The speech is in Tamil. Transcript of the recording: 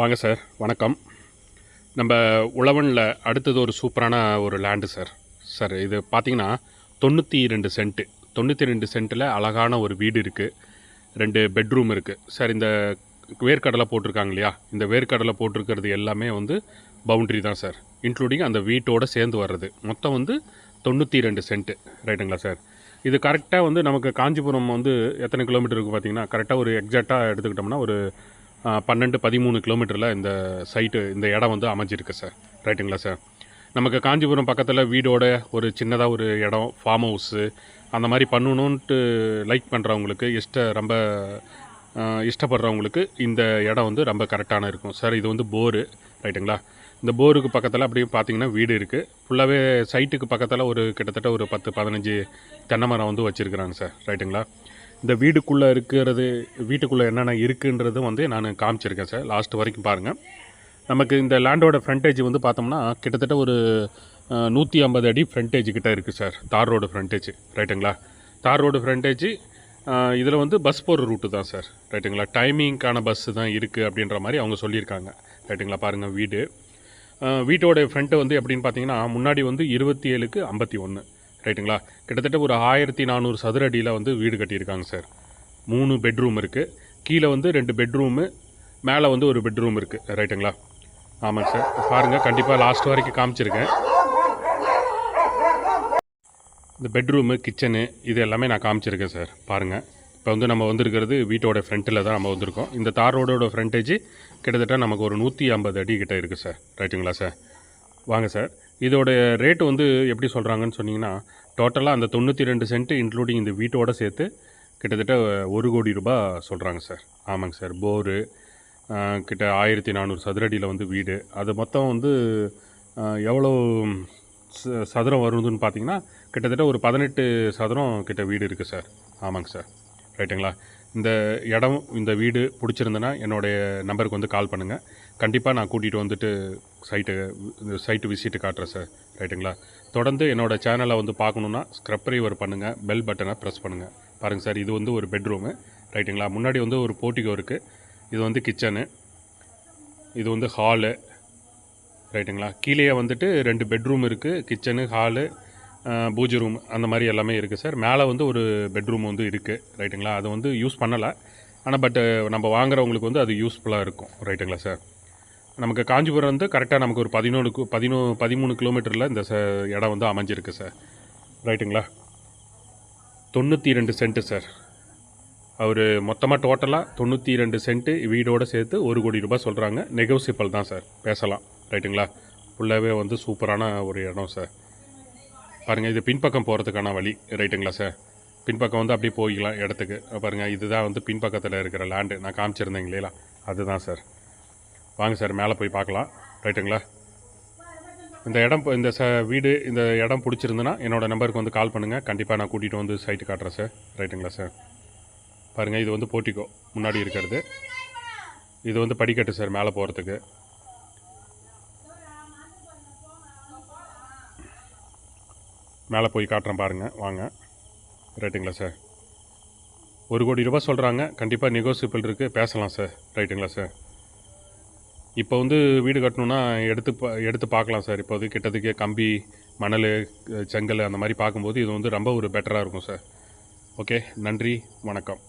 வாங்க சார் வணக்கம். நம்ம உழவனில் அடுத்தது ஒரு சூப்பரான ஒரு லேண்டு சார். சார் இது பார்த்தீங்கன்னா தொண்ணூற்றி ரெண்டு சென்ட்டு தொண்ணூற்றி ரெண்டு சென்ட்டில் அழகான ஒரு வீடு இருக்குது ரெண்டு பெட்ரூம் இருக்குது சார் இந்த வேர்க்கடலை போட்டிருக்காங்க இல்லையா? இந்த வேர்க்கடலை போட்டிருக்கிறது எல்லாமே வந்து பவுண்ட்ரி தான் சார். இன்க்ளூடிங் அந்த வீட்டோட சேர்ந்து வர்றது. மொத்தம் வந்து தொண்ணூற்றி ரெண்டு சென்ட்டு ரைட்டுங்களா சார்? இது கரெக்டாக வந்து நமக்கு காஞ்சிபுரம் வந்து எத்தனை கிலோமீட்டருக்கு பார்த்தீங்கன்னா கரெக்டாக ஒரு எக்ஸாக்டாக எடுத்துக்கிட்டோம்னா ஒரு பன்னெண்டு பதிமூணு கிலோமீட்டரில் இந்த சைட்டு இந்த இடம் வந்து அமைஞ்சிருக்கு சார் ரைட்டுங்களா சார் நமக்கு காஞ்சிபுரம் பக்கத்தில் வீடோட ஒரு சின்னதாக ஒரு இடம் ஃபார்ம் ஹவுஸு அந்த மாதிரி பண்ணணுன்ட்டு லைக் பண்ணுறவங்களுக்கு இஷ்ட ரொம்ப இஷ்டப்படுறவங்களுக்கு இந்த இடம் வந்து ரொம்ப கரெக்டான இருக்கும். சார் இது வந்து போரு. ரைட்டுங்களா இந்த போருக்கு பக்கத்தில் அப்படியே பார்த்தீங்கன்னா வீடு இருக்குது ஃபுல்லாகவே சைட்டுக்கு பக்கத்தில் ஒரு கிட்டத்தட்ட ஒரு பத்து பதினஞ்சு தென்னை மரம் வந்து வச்சுருக்குறாங்க சார் ரைட்டுங்களா இந்த வீடுக்குள்ளே இருக்கிறது வீட்டுக்குள்ளே என்னென்ன இருக்குன்றதும் வந்து நான் காமிச்சிருக்கேன் சார். லாஸ்ட் வரைக்கும் பாருங்கள் நமக்கு இந்த லேண்டோட ஃப்ரண்டேஜ் வந்து பார்த்தோம்னா கிட்டத்தட்ட ஒரு நூற்றி ஐம்பது அடி ஃப்ரண்டேஜ் கிட்ட இருக்குது சார். தார் ரோடு ஃப்ரண்டேஜ் ரைட்டுங்களா தார் ரோடு ஃப்ரண்டேஜ் இதில் வந்து பஸ் போகிற ரூட்டு தான் சார். ரைட்டுங்களா டைமிங்க்கான பஸ்ஸு தான் இருக்குது அப்படின்ற மாதிரி அவங்க சொல்லியிருக்காங்க. ரைட்டுங்களா பாருங்கள் வீடு. வீட்டோடைய ஃப்ரண்ட்டு வந்து எப்படின்னு பார்த்தீங்கன்னா முன்னாடி வந்து இருபத்தி ஏழுக்கு ஐம்பத்தி ஒன்று ரைட்டுங்களா? கிட்டத்தட்ட ஒரு ஆயிரத்தி நானூறு சதுர அடியில் வந்து வீடு கட்டியிருக்காங்க சார். மூணு பெட்ரூம் இருக்குது கீழே வந்து ரெண்டு பெட்ரூமு மேலே வந்து ஒரு பெட்ரூம் இருக்குது ரைட்டுங்களா? ஆமாங்க சார். பாருங்கள் கண்டிப்பாக லாஸ்ட் வரைக்கும் காமிச்சிருக்கேன். இந்த பெட்ரூமு கிச்சனு இது எல்லாமே நான் காமிச்சிருக்கேன் சார். பாருங்கள் இப்போ வந்து நம்ம வந்திருக்கிறது வீட்டோட ஃப்ரண்ட்டில் தான் நம்ம வந்திருக்கோம். இந்த தார் ரோடோட ஃப்ரண்டேஜ் கிட்டத்தட்ட நமக்கு ஒரு நூற்றி ஐம்பது அடி கிட்ட இருக்குது சார். ரைட்டுங்களா சார்? வாங்க சார். இதோட ரேட்டு வந்து எப்படி சொல்கிறாங்கன்னு சொன்னிங்கன்னா டோட்டலாக அந்த தொண்ணூற்றி ரெண்டு சென்ட்டு இன்க்ளூடிங் இந்த வீட்டோட சேர்த்து கிட்டத்தட்ட ஒரு கோடி ரூபாய் சொல்கிறாங்க சார் ஆமாங்க சார் போரு கிட்ட ஆயிரத்தி நானூறு சதுரடியில் வந்து வீடு. அது மொத்தம் வந்து எவ்வளோ ச- சதுரம் வருதுன்னு பார்த்தீங்கன்னா கிட்டத்தட்ட ஒரு பதினெட்டு சதுரம் கிட்ட வீடு இருக்குது சார் ஆமாங்க சார் ரைட்டுங்களா இந்த இடம் இந்த வீடு பிடிச்சிருந்தனா என்னுடைய நம்பருக்கு வந்து கால் பண்ணுங்கள் கண்டிப்பாக நான் கூட்டிகிட்டு வந்துட்டு சைட்டு சைட்டு விசிட்டு காட்டுறேன் சார். ரைட்டுங்களா? தொடர்ந்து என்னோடய சேனலை வந்து பார்க்கணுன்னா ஸ்க்ரப்ரைவர் பண்ணுங்கள் பெல் பட்டனை ப்ரெஸ் பண்ணுங்கள் பாருங்கள் சார் இது வந்து ஒரு பெட்ரூமு ரைட்டுங்களா? முன்னாடி வந்து ஒரு போர்ட்டிகோ இருக்குது இது வந்து கிச்சனு இது வந்து ஹாலு ரைட்டுங்களா? கீழேயே வந்துட்டு ரெண்டு பெட்ரூம் இருக்குது கிச்சனு ஹாலு பூஜை ரூம் அந்த மாதிரி எல்லாமே இருக்குது சார் மேலே வந்து ஒரு பெட்ரூம் வந்து இருக்குது ரைட்டுங்களா அது வந்து யூஸ் பண்ணலை. ஆனால் பட்டு நம்ம வாங்குறவங்களுக்கு வந்து அது யூஸ்ஃபுல்லாக இருக்கும் ரைட்டுங்களா சார் நமக்கு காஞ்சிபுரம் வந்து கரெக்டாக நமக்கு ஒரு பதினோரு பதினோ பதிமூணு கிலோமீட்டரில் இந்த ச இடம் வந்து அமைஞ்சிருக்கு சார் ரைட்டுங்களா தொண்ணூற்றி ரெண்டு சென்ட்டு சார் அவர் மொத்தமாக டோட்டலாக தொண்ணூற்றி ரெண்டு சென்ட்டு வீடோடு சேர்த்து ஒரு கோடி ரூபாய் சொல்கிறாங்க நெகோசியபிள் தான் சார் பேசலாம் ரைட்டுங்களா ஃபுல்லாகவே வந்து சூப்பரான ஒரு இடம் சார் பாருங்கள் இது பின்பக்கம் போகிறதுக்கான வழி. ரைட்டுங்களா சார் பின்பக்கம் வந்து அப்படியே போய்க்கலாம் இடத்துக்கு. பாருங்கள் இதுதான் வந்து பின்பக்கத்தில் இருக்கிற லேண்டு நான் காமிச்சிருந்தேங்க இல்லையா? அதுதான் சார் வாங்க சார் மேலே போய் பார்க்கலாம். ரைட்டுங்களா இந்த இடம் இந்த ச வீடு இந்த இடம் பிடிச்சிருந்துன்னா என்னோடய நம்பருக்கு வந்து கால் பண்ணுங்கள் கண்டிப்பாக நான் கூட்டிகிட்டு வந்து சைட்டு காட்டுறேன் சார் ரைட்டுங்களா சார் பாருங்கள் இது வந்து போட்டிக்கோ முன்னாடி இருக்கிறது. இது வந்து படிக்கட்டு சார் மேலே போகிறதுக்கு மேலே போய் காட்டுறேன் பாருங்கள் வாங்க. ரைட்டுங்களா சார் ஒரு கோடி ரூபா சொல்கிறாங்க கண்டிப்பாக நெகோசியபிள் இருக்குது பேசலாம் சார் ரைட்டுங்களா சார் இப்போ வந்து வீடு கட்டணுன்னா எடுத்து பா- எடுத்து பார்க்கலாம் சார் இப்போ வந்து கிட்டத்துக்கு கம்பி மணல் செங்கல் அந்த மாதிரி பார்க்கும்போது இது வந்து ரொம்ப ஒரு பெட்டராக இருக்கும் சார் ஓகே நன்றி. வணக்கம்.